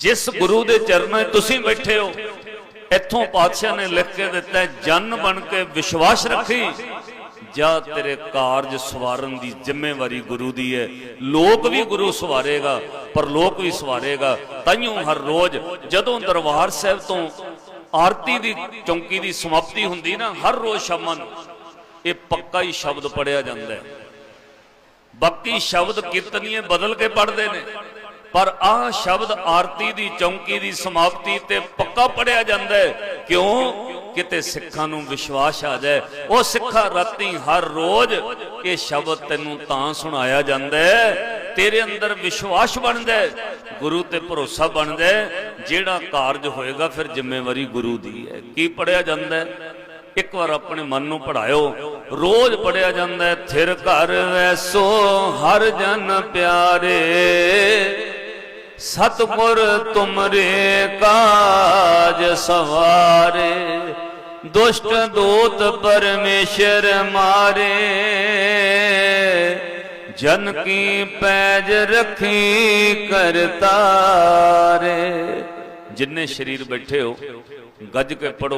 ਜਿਸ ਗੁਰੂ ਦੇ ਚਰਨਾਂ 'ਚ ਤੁਸੀਂ ਬੈਠੇ ਹੋ, ਇੱਥੋਂ ਪਾਤਸ਼ਾਹ ਨੇ ਲਿਖ ਕੇ ਦਿੱਤਾ ਜਨ ਬਣ ਕੇ ਵਿਸ਼ਵਾਸ ਰੱਖੀ। ਜਾਂ ਤੇਰੇ ਕਾਰਜ ਸਵਾਰਨ ਦੀ ਜ਼ਿੰਮੇਵਾਰੀ ਗੁਰੂ ਦੀ ਹੈ। ਲੋਕ ਵੀ ਗੁਰੂ ਸਵਾਰੇਗਾ ਪਰ ਲੋਕ ਵੀ ਸਵਾਰੇਗਾ। ਤਾਈਓ ਹਰ ਰੋਜ਼ ਜਦੋਂ ਦਰਬਾਰ ਸਾਹਿਬ ਤੋਂ ਆਰਤੀ ਦੀ ਚੌਂਕੀ ਦੀ ਸਮਾਪਤੀ ਹੁੰਦੀ ਨਾ, ਹਰ ਰੋਜ਼ ਸ਼ਾਮਾਂ ਨੂੰ ਇਹ ਪੱਕਾ ਹੀ ਸ਼ਬਦ ਪੜਿਆ ਜਾਂਦਾ ਹੈ। ਬਾਕੀ ਸ਼ਬਦ ਕੀਰਤਨੀਏ ਬਦਲ ਕੇ ਪੜਦੇ ਨੇ। ਪਰ ਆਹ ਸ਼ਬਦ ਆਰਤੀ ਦੀ ਚੌਂਕੀ ਦੀ ਸਮਾਪਤੀ ਤੇ ਪੱਕਾ ਪੜਿਆ ਜਾਂਦਾ ਹੈ। ਕਿਉਂ? ਕਿਤੇ ਸਿੱਖਾਂ ਨੂੰ ਵਿਸ਼ਵਾਸ ਆ ਜਾਏ। ਉਹ ਸਿੱਖਾ ਰਾਤੀ ਹਰ ਰੋਜ਼ ਇਹ ਸ਼ਬਦ ਤੈਨੂੰ ਤਾਂ ਸੁਣਾਇਆ ਜਾਂਦਾ ਹੈ। ਤੇਰੇ ਅੰਦਰ ਵਿਸ਼ਵਾਸ ਬਣਦਾ ਹੈ। ਗੁਰੂ ਤੇ ਭਰੋਸਾ ਬਣਦਾ ਹੈ। ਜਿਹੜਾ ਕਾਰਜ ਹੋਏਗਾ ਫਿਰ ਜ਼ਿੰਮੇਵਾਰੀ ਗੁਰੂ ਦੀ ਹੈ। ਕੀ ਪੜਿਆ ਜਾਂਦਾ ਹੈ? ਇੱਕ ਵਾਰ ਆਪਣੇ ਮਨ ਨੂੰ ਪੜਾਇਓ ਰੋਜ਼ ਪੜਿਆ ਜਾਂਦਾ ਹੈ, ਥਿਰ ਘਰ ਵੈਸੋ ਹਰ ਜਨ ਪਿਆਰੇ। ਸਤਿਗੁਰ ਤੁਮਰੇ ਕਾਜ ਸਵਾਰੇ, ਦੁਸ਼ਟ ਦੋਤ ਪਰਮੇਸ਼ਰ ਮਾਰੇ। ਜਨ ਕੀ ਪੈਜ ਰੱਖੀ ਕਰਤਾਰੇ ਜਿੰਨੇ ਸ਼ਰੀਰ ਬੈਠੇ ਹੋ, ਗੱਜ ਕੇ ਪੜੋ